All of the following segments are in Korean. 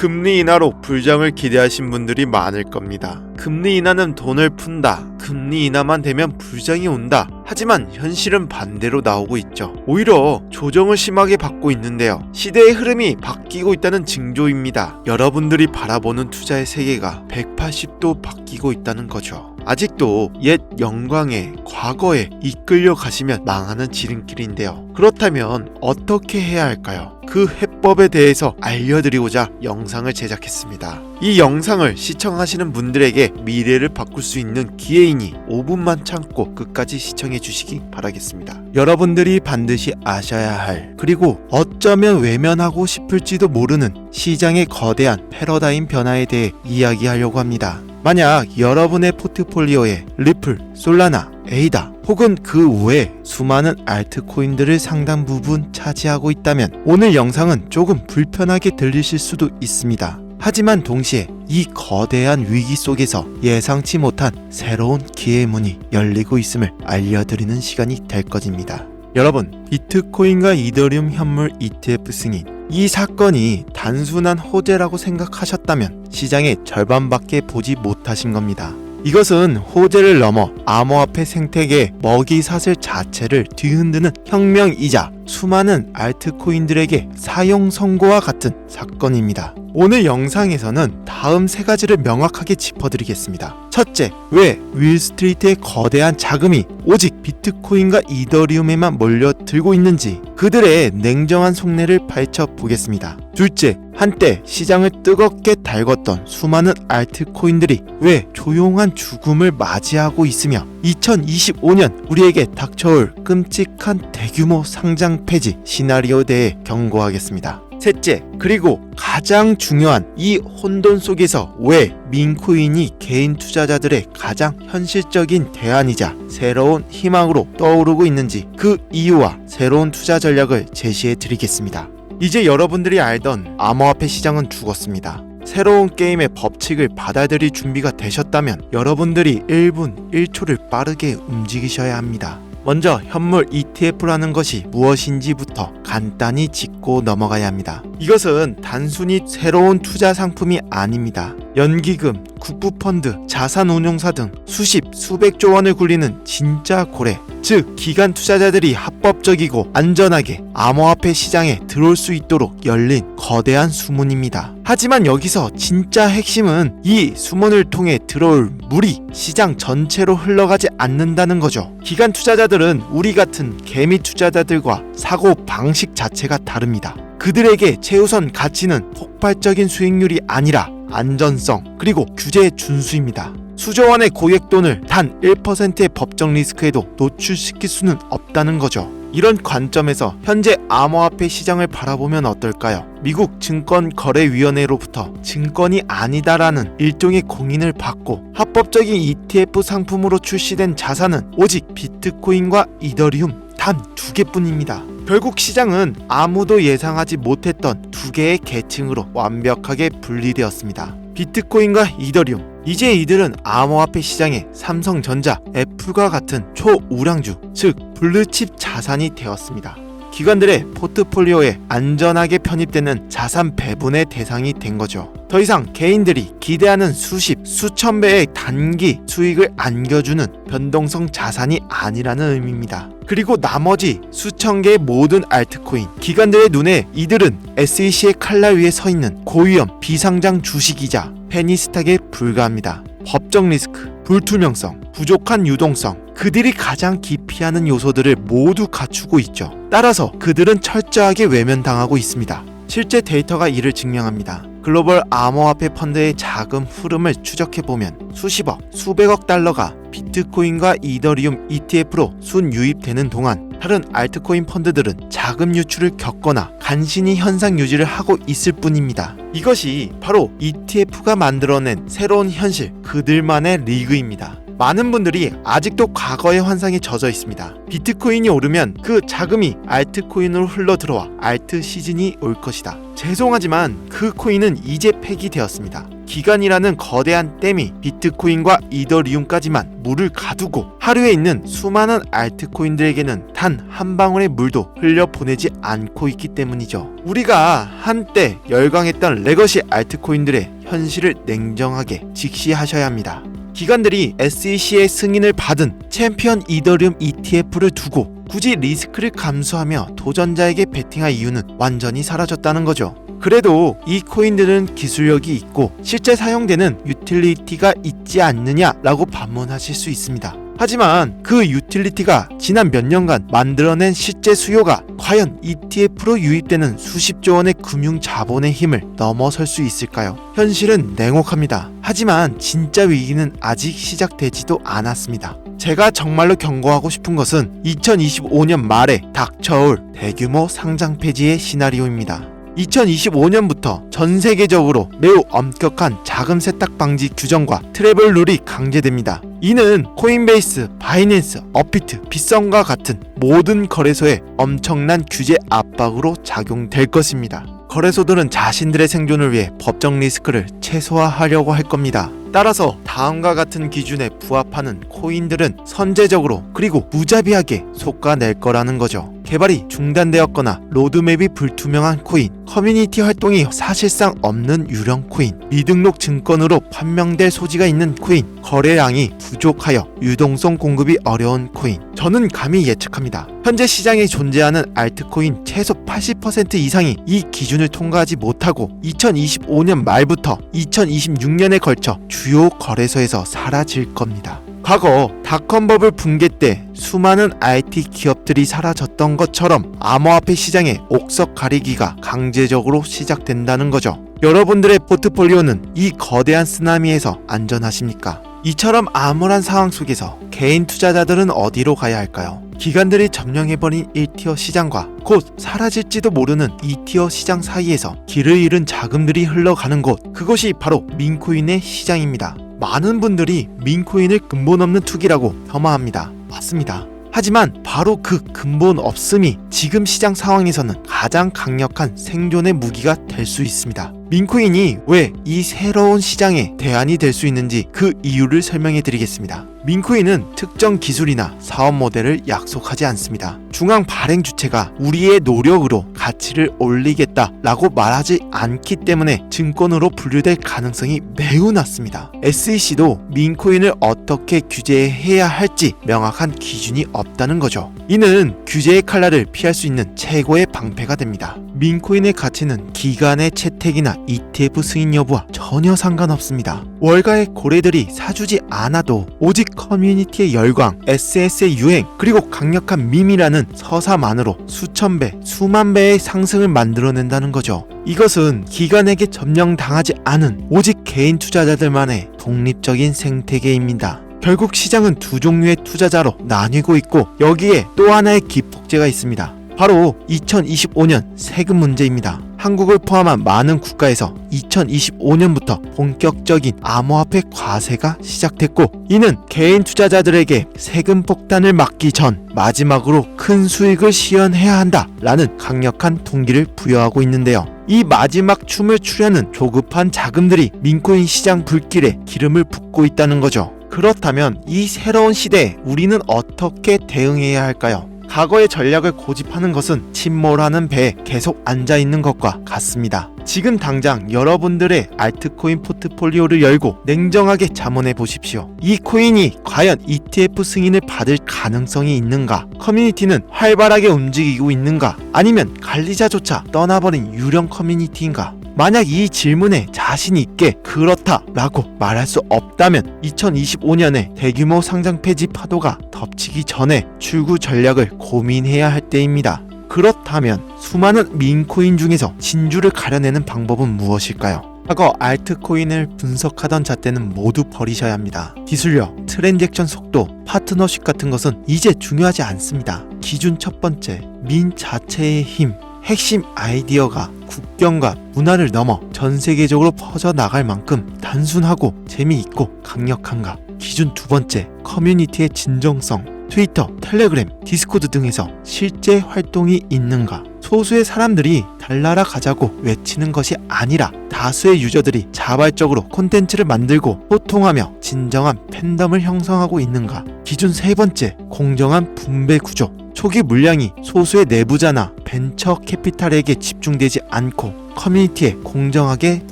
금리 인하로 불장을 기대하신 분들이 많을 겁니다. 금리 인하는 돈을 푼다. 금리 인하만 되면 불장이 온다. 하지만 현실은 반대로 나오고 있죠. 오히려 조정을 심하게 받고 있는데요. 시대의 흐름이 바뀌고 있다는 징조입니다. 여러분들이 바라보는 투자의 세계가 180도 바뀌고 있다는 거죠. 아직도 옛 영광에 과거에 이끌려 가시면 망하는 지름길인데요. 그렇다면 어떻게 해야 할까요? 그 해법에 대해서 알려드리고자 영상을 제작했습니다. 이 영상을 시청하시는 분들에게 미래를 바꿀 수 있는 기회이니 5분만 참고 끝까지 시청해 주시기 바라겠습니다. 여러분들이 반드시 아셔야 할 그리고 어쩌면 외면하고 싶을지도 모르는 시장의 거대한 패러다임 변화에 대해 이야기하려고 합니다. 만약 여러분의 포트폴리오에 리플, 솔라나, 에이다 혹은 그 외에 수많은 알트코인들을 상당 부분 차지하고 있다면 오늘 영상은 조금 불편하게 들리실 수도 있습니다. 하지만 동시에 이 거대한 위기 속에서 예상치 못한 새로운 기회 문이 열리고 있음을 알려드리는 시간이 될 것입니다. 여러분, 비트코인과 이더리움 현물 ETF 승인 이 사건이 단순한 호재라고 생각하셨다면 시장의 절반밖에 보지 못하신 겁니다. 이것은 호재를 넘어 암호화폐 생태계 먹이 사슬 자체를 뒤흔드는 혁명이자 수많은 알트코인들에게 사용 선고와 같은 사건입니다. 오늘 영상에서는 다음 세 가지를 명확하게 짚어드리겠습니다. 첫째, 왜 윌스트리트의 거대한 자금이 오직 비트코인과 이더리움에만 몰려들고 있는지 그들의 냉정한 속내를 파헤쳐 보겠습니다. 둘째, 한때 시장을 뜨겁게 달궜던 수많은 알트코인들이 왜 조용한 죽음을 맞이하고 있으며 2025년 우리에게 닥쳐올 끔찍한 대규모 상장 폐지 시나리오에 대해 경고하겠습니다. 셋째, 그리고 가장 중요한 이 혼돈 속에서 왜 민코인이 개인 투자자들의 가장 현실적인 대안이자 새로운 희망으로 떠오르고 있는지 그 이유와 새로운 투자 전략을 제시해 드리겠습니다. 이제 여러분들이 알던 암호화폐 시장은 죽었습니다. 새로운 게임의 법칙을 받아들일 준비가 되셨다면 여러분들이 1분 1초를 빠르게 움직이셔야 합니다. 먼저 현물 ETF라는 것이 무엇인지부터 간단히 짚고 넘어가야 합니다. 이것은 단순히 새로운 투자 상품이 아닙니다. 연기금, 국부펀드, 자산운용사 등 수십, 수백조 원을 굴리는 진짜 고래, 즉 기관 투자자들이 합법적이고 안전하게 암호화폐 시장에 들어올 수 있도록 열린 거대한 수문입니다. 하지만 여기서 진짜 핵심은 이 수문을 통해 들어올 물이 시장 전체로 흘러가지 않는다는 거죠. 기관 투자자들은 우리 같은 개미 투자자들과 사고 방식 자체가 다릅니다. 그들에게 최우선 가치는 폭발적인 수익률이 아니라 안전성 그리고 규제의 준수입니다. 수조 원의 고액 돈을 단 1%의 법적 리스크에도 노출시킬 수는 없다는 거죠. 이런 관점에서 현재 암호화폐 시장을 바라보면 어떨까요? 미국 증권거래위원회로부터 증권이 아니다라는 일종의 공인을 받고 합법적인 ETF 상품으로 출시된 자산은 오직 비트코인과 이더리움 단 두 개뿐입니다. 결국 시장은 아무도 예상하지 못했던 두 개의 계층으로 완벽하게 분리되었습니다. 비트코인과 이더리움. 이제 이들은 암호화폐 시장의 삼성전자, 애플과 같은 초우량주, 즉 블루칩 자산이 되었습니다. 기관들의 포트폴리오에 안전하게 편입되는 자산 배분의 대상이 된 거죠. 더 이상 개인들이 기대하는 수십, 수천 배의 단기 수익을 안겨주는 변동성 자산이 아니라는 의미입니다. 그리고 나머지 수천 개의 모든 알트코인, 기관들의 눈에 이들은 SEC의 칼날 위에 서 있는 고위험 비상장 주식이자 페니스탁에 불과합니다. 법적 리스크, 불투명성, 부족한 유동성, 그들이 가장 기피하는 요소들을 모두 갖추고 있죠. 따라서 그들은 철저하게 외면당하고 있습니다. 실제 데이터가 이를 증명합니다. 글로벌 암호화폐 펀드의 자금 흐름을 추적해 보면 수십억, 수백억 달러가 비트코인과 이더리움 ETF로 순유입되는 동안 다른 알트코인 펀드들은 자금 유출을 겪거나 간신히 현상 유지를 하고 있을 뿐입니다. 이것이 바로 ETF가 만들어낸 새로운 현실, 그들만의 리그입니다. 많은 분들이 아직도 과거의 환상에 젖어 있습니다. 비트코인이 오르면 그 자금이 알트코인으로 흘러 들어와 알트 시즌이 올 것이다. 죄송하지만 그 코인은 이제 폐기되었습니다. 기간이라는 거대한 댐이 비트코인과 이더리움까지만 물을 가두고 하루에 있는 수많은 알트코인들에게는 단 한 방울의 물도 흘려보내지 않고 있기 때문이죠. 우리가 한때 열광했던 레거시 알트코인들의 현실을 냉정하게 직시하셔야 합니다. 기관들이 SEC의 승인을 받은 챔피언 이더리움 ETF를 두고 굳이 리스크를 감수하며 도전자에게 베팅할 이유는 완전히 사라졌다는 거죠. 그래도 이 코인들은 기술력이 있고 실제 사용되는 유틸리티가 있지 않느냐라고 반문하실 수 있습니다. 하지만 그 유틸리티가 지난 몇 년간 만들어낸 실제 수요가 과연 ETF로 유입되는 수십조 원의 금융 자본의 힘을 넘어설 수 있을까요? 현실은 냉혹합니다. 하지만 진짜 위기는 아직 시작되지도 않았습니다. 제가 정말로 경고하고 싶은 것은 2025년 말에 닥쳐올 대규모 상장 폐지의 시나리오입니다. 2025년부터 전 세계적으로 매우 엄격한 자금 세탁 방지 규정과 트래블 룰이 강제됩니다. 이는 코인베이스, 바이낸스, 어피트, 빗썸과 같은 모든 거래소에 엄청난 규제 압박으로 작용될 것입니다. 거래소들은 자신들의 생존을 위해 법적 리스크를 최소화하려고 할 겁니다. 따라서 다음과 같은 기준에 부합하는 코인들은 선제적으로 그리고 무자비하게 속가낼 거라는 거죠. 개발이 중단되었거나 로드맵이 불투명한 코인, 커뮤니티 활동이 사실상 없는 유령 코인, 미등록 증권으로 판명될 소지가 있는 코인, 거래량이 부족하여 유동성 공급이 어려운 코인. 저는 감히 예측합니다. 현재 시장에 존재하는 알트코인 최소 80% 이상이 이 기준을 통과하지 못하고 2025년 말부터 2026년에 걸쳐 주요 거래소에서 사라질 겁니다. 과거 닷컴버블 붕괴 때 수많은 IT 기업들이 사라졌던 것처럼 암호화폐 시장의 옥석 가리기가 강제적으로 시작된다는 거죠. 여러분들의 포트폴리오는 이 거대한 쓰나미에서 안전하십니까? 이처럼 암울한 상황 속에서 개인 투자자들은 어디로 가야 할까요? 기관들이 점령해버린 1티어 시장과 곧 사라질지도 모르는 2티어 시장 사이에서 길을 잃은 자금들이 흘러가는 곳, 그것이 바로 민코인의 시장입니다. 많은 분들이 민코인을 근본 없는 투기라고 폄하합니다. 맞습니다. 하지만 바로 그 근본 없음이 지금 시장 상황에서는 가장 강력한 생존의 무기가 될 수 있습니다. 민코인이 왜 이 새로운 시장의 대안이 될 수 있는지 그 이유를 설명해 드리겠습니다. 민코인은 특정 기술이나 사업 모델을 약속하지 않습니다. 중앙 발행 주체가 우리의 노력으로 가치를 올리겠다라고 말하지 않기 때문에 증권으로 분류될 가능성이 매우 낮습니다. SEC도 민코인을 어떻게 규제해야 할지 명확한 기준이 없다는 거죠. 이는 규제의 칼날을 피할 수 있는 최고의 방패가 됩니다. 민코인의 가치는 기간의 채택이나 ETF 승인 여부와 전혀 상관없습니다. 월가의 고래들이 사주지 않아도 오직 커뮤니티의 열광, SS의 유행, 그리고 강력한 밈이라는 서사만으로 수천 배, 수만 배의 상승을 만들어낸다는 거죠. 이것은 기관에게 점령당하지 않은 오직 개인 투자자들만의 독립적인 생태계입니다. 결국 시장은 두 종류의 투자자로 나뉘고 있고 여기에 또 하나의 기폭제가 있습니다. 바로 2025년 세금 문제입니다. 한국을 포함한 많은 국가에서 2025년부터 본격적인 암호화폐 과세가 시작됐고 이는 개인 투자자들에게 세금 폭탄을 막기 전 마지막으로 큰 수익을 시현해야 한다라는 강력한 동기를 부여하고 있는데요. 이 마지막 춤을 추려는 조급한 자금들이 민코인 시장 불길에 기름을 붓고 있다는 거죠. 그렇다면 이 새로운 시대에 우리는 어떻게 대응해야 할까요? 과거의 전략을 고집하는 것은 침몰하는 배에 계속 앉아 있는 것과 같습니다. 지금 당장 여러분들의 알트코인 포트폴리오를 열고 냉정하게 자문해 보십시오. 이 코인이 과연 ETF 승인을 받을 가능성이 있는가? 커뮤니티는 활발하게 움직이고 있는가? 아니면 관리자조차 떠나버린 유령 커뮤니티인가? 만약 이 질문에 자신 있게 그렇다라고 말할 수 없다면 2025년에 대규모 상장 폐지 파도가 덮치기 전에 출구 전략을 고민해야 할 때입니다. 그렇다면 수많은 민코인 중에서 진주를 가려내는 방법은 무엇일까요? 과거 알트코인을 분석하던 잣대는 모두 버리셔야 합니다. 기술력, 트랜잭션 속도, 파트너십 같은 것은 이제 중요하지 않습니다. 기준 첫 번째, 민 자체의 힘, 핵심 아이디어가 국경과 문화를 넘어 전 세계적으로 퍼져 나갈 만큼 단순하고 재미있고 강력한가. 기준 두 번째, 커뮤니티의 진정성. 트위터, 텔레그램, 디스코드 등에서 실제 활동이 있는가. 소수의 사람들이 달나라 가자고 외치는 것이 아니라 다수의 유저들이 자발적으로 콘텐츠를 만들고 소통하며 진정한 팬덤을 형성하고 있는가? 기준 세 번째, 공정한 분배 구조. 초기 물량이 소수의 내부자나 벤처 캐피탈에게 집중되지 않고 커뮤니티에 공정하게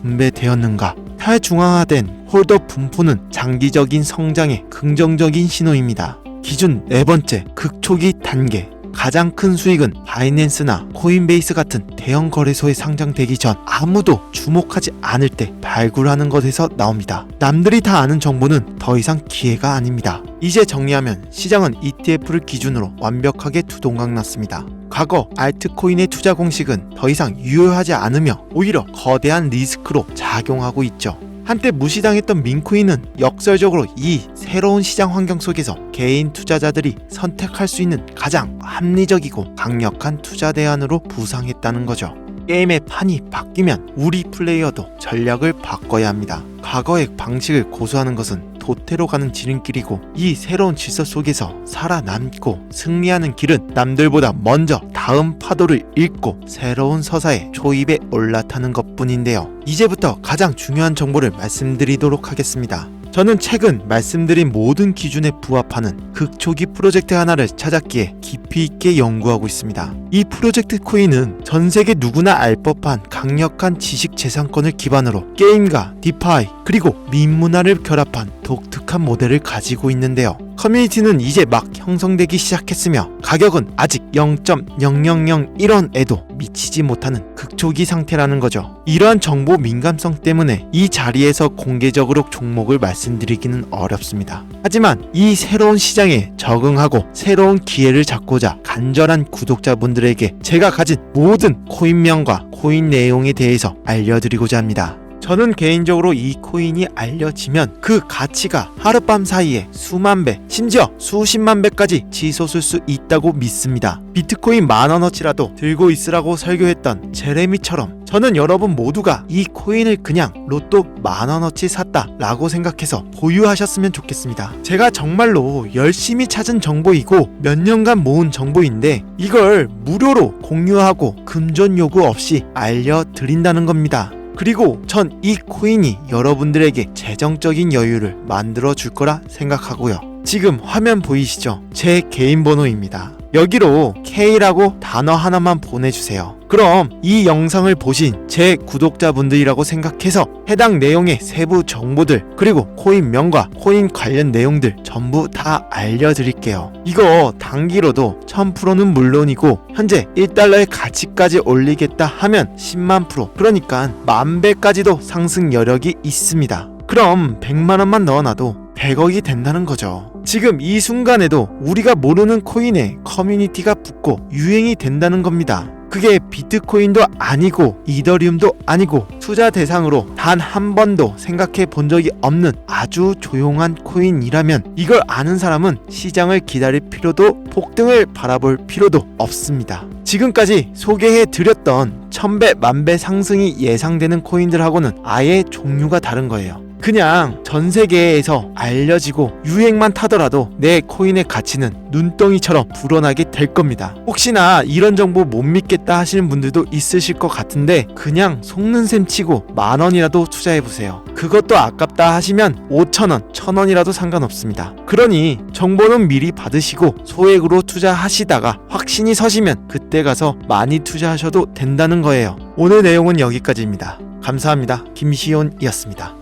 분배되었는가? 탈중앙화된 홀더 분포는 장기적인 성장의 긍정적인 신호입니다. 기준 네 번째, 극초기 단계. 가장 큰 수익은 바이낸스나 코인베이스 같은 대형 거래소에 상장되기 전 아무도 주목하지 않을 때 발굴하는 것에서 나옵니다. 남들이 다 아는 정보는 더 이상 기회가 아닙니다. 이제 정리하면 시장은 ETF를 기준으로 완벽하게 두동강 났습니다. 과거 알트코인의 투자 공식은 더 이상 유효하지 않으며 오히려 거대한 리스크로 작용하고 있죠. 한때 무시당했던 민코인은 역설적으로 이 새로운 시장 환경 속에서 개인 투자자들이 선택할 수 있는 가장 합리적이고 강력한 투자 대안으로 부상했다는 거죠. 게임의 판이 바뀌면 우리 플레이어도 전략을 바꿔야 합니다. 과거의 방식을 고수하는 것은 도태로 가는 지름길이고 이 새로운 질서 속에서 살아남고 승리하는 길은 남들보다 먼저 다음 파도를 읽고 새로운 서사에 초입에 올라타는 것뿐인데요. 이제부터 가장 중요한 정보를 말씀드리도록 하겠습니다. 저는 최근 말씀드린 모든 기준에 부합하는 극초기 프로젝트 하나를 찾았기에 깊이 있게 연구하고 있습니다. 이 프로젝트 코인은 전 세계 누구나 알 법한 강력한 지식 재산권을 기반으로 게임과 디파이 그리고 민문화를 결합한 독특한 모델을 가지고 있는데요. 커뮤니티는 이제 막 형성되기 시작했으며 가격은 아직 0.0001원에도 미치지 못하는 극초기 상태라는 거죠. 이러한 정보 민감성 때문에 이 자리에서 공개적으로 종목을 말씀드리기는 어렵습니다. 하지만 이 새로운 시장에 적응하고 새로운 기회를 잡고자 간절한 구독자분들에게 제가 가진 모든 코인명과 코인 내용에 대해서 알려드리고자 합니다. 저는 개인적으로 이 코인이 알려지면 그 가치가 하룻밤 사이에 수만 배, 심지어 수십만 배까지 치솟을 수 있다고 믿습니다. 비트코인 만원어치라도 들고 있으라고 설교했던 제레미처럼 저는 여러분 모두가 이 코인을 그냥 로또 만원어치 샀다 라고 생각해서 보유하셨으면 좋겠습니다. 제가 정말로 열심히 찾은 정보이고 몇 년간 모은 정보인데 이걸 무료로 공유하고 금전 요구 없이 알려드린다는 겁니다. 그리고 전 이 코인이 여러분들에게 재정적인 여유를 만들어 줄 거라 생각하고요. 지금 화면 보이시죠? 제 개인 번호입니다. 여기로 K라고 단어 하나만 보내주세요. 그럼 이 영상을 보신 제 구독자분들이라고 생각해서 해당 내용의 세부 정보들 그리고 코인명과 코인 관련 내용들 전부 다 알려드릴게요. 이거 단기로도 1000%는 물론이고 현재 1달러의 가치까지 올리겠다 하면 10만 프로 그러니까 만 배까지도 상승 여력이 있습니다. 그럼 100만 원만 넣어놔도 100억이 된다는 거죠. 지금 이 순간에도 우리가 모르는 코인에 커뮤니티가 붙고 유행이 된다는 겁니다. 그게 비트코인도 아니고 이더리움도 아니고 투자 대상으로 단 한 번도 생각해 본 적이 없는 아주 조용한 코인이라면 이걸 아는 사람은 시장을 기다릴 필요도 폭등을 바라볼 필요도 없습니다. 지금까지 소개해 드렸던 천배 만배 상승이 예상되는 코인들하고는 아예 종류가 다른 거예요. 그냥 전 세계에서 알려지고 유행만 타더라도 내 코인의 가치는 눈덩이처럼 불어나게 될 겁니다. 혹시나 이런 정보 못 믿겠다 하시는 분들도 있으실 것 같은데 그냥 속는 셈 치고 만 원이라도 투자해 보세요. 그것도 아깝다 하시면 5천 원, 천 원이라도 상관없습니다. 그러니 정보는 미리 받으시고 소액으로 투자하시다가 확신이 서시면 그때 가서 많이 투자하셔도 된다는 거예요. 오늘 내용은 여기까지입니다. 감사합니다. 김시온이었습니다.